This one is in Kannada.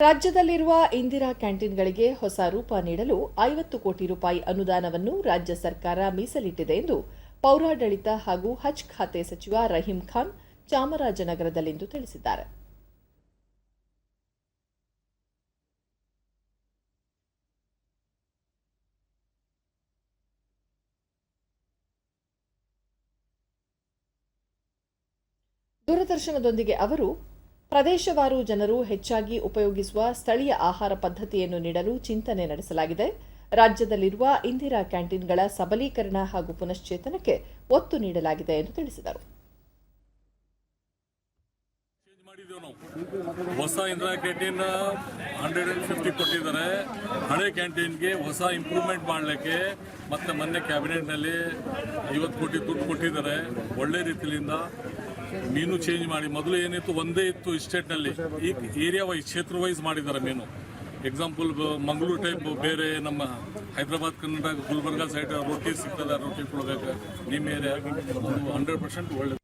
ರಾಜ್ಯದಲ್ಲಿರುವ ಇಂದಿರಾ ಕ್ಯಾಂಟೀನ್ಗಳಿಗೆ ಹೊಸ ರೂಪ ನೀಡಲು ಐವತ್ತು ಕೋಟಿ ರೂಪಾಯಿ ಅನುದಾನವನ್ನು ರಾಜ್ಯ ಸರ್ಕಾರ ಮೀಸಲಿಟ್ಟಿದೆ ಎಂದು ಪೌರಾಡಳಿತ ಹಾಗೂ ಹಜ್ ಖಾತೆ ಸಚಿವ ರಹೀಂ ಖಾನ್ ಚಾಮರಾಜನಗರದಲ್ಲಿಂದು ತಿಳಿಸಿದ್ದಾರೆ. ದೂರದರ್ಶನದೊಂದಿಗೆ ಅವರು ಪ್ರದೇಶವಾರು ಜನರು ಹೆಚ್ಚಾಗಿ ಉಪಯೋಗಿಸುವ ಸ್ಥಳೀಯ ಆಹಾರ ಪದ್ಧತಿಯನ್ನು ನೀಡಲು ಚಿಂತನೆ ನಡೆಸಲಾಗಿದೆ. ರಾಜ್ಯದಲ್ಲಿರುವ ಇಂದಿರಾ ಕ್ಯಾಂಟೀನ್ಗಳ ಸಬಲೀಕರಣ ಹಾಗೂ ಪುನಶ್ಚೇತನಕ್ಕೆ ಒತ್ತು ನೀಡಲಾಗಿದೆ ಎಂದು ತಿಳಿಸಿದರು. ಮಾಡಿದ್ದೇವೆ ನಾವು. ಹೊಸ Indira canteen hundred and fifty ಕೊಟ್ಟಿದ್ದಾರೆ. ಹಳೆ ಕ್ಯಾಂಟೀನ್ಗೆ ಹೊಸ ಇಂಪ್ರೂವ್ಮೆಂಟ್ ಮಾಡಲಿಕ್ಕೆ ಮತ್ತೆ ಮೊನ್ನೆ ಕ್ಯಾಬಿನೆಟ್ನಲ್ಲಿ ಐವತ್ತು ಕೋಟಿ ದುಡ್ಡು ಕೊಟ್ಟಿದ್ದಾರೆ. ಒಳ್ಳೆ ರೀತಿಯಿಂದ ಮೀನು ಚೇಂಜ್ ಮಾಡಿ. ಮೊದಲು ಏನಿತ್ತು, ಒಂದೇ ಇತ್ತು ಇಸ್ಟೇಟ್ನಲ್ಲಿ ಈ ಏರಿಯಾ ವೈಸ್ ಕ್ಷೇತ್ರ ವೈಸ್ ಮಾಡಿದ್ದಾರೆ ಮೀನು. ಎಕ್ಸಾಂಪಲ್ ಮಂಗಳೂರು ಟೈಪ್ ಬೇರೆ, ನಮ್ಮ ಹೈದರಾಬಾದ್, ಕರ್ನಾಟಕ, ಗುಲ್ಬರ್ಗಾ ಸೈಡ್ ರೊಟ್ಟಿ ಸಿಗ್ತದೆ ರೊಟ್ಟಿ ಕೊಡಬೇಕು. ನಿಮ್ಮ ಏರಿಯಾ ಹಂಡ್ರೆಡ್ ಪರ್ಸೆಂಟ್ ಒಳ್ಳೆ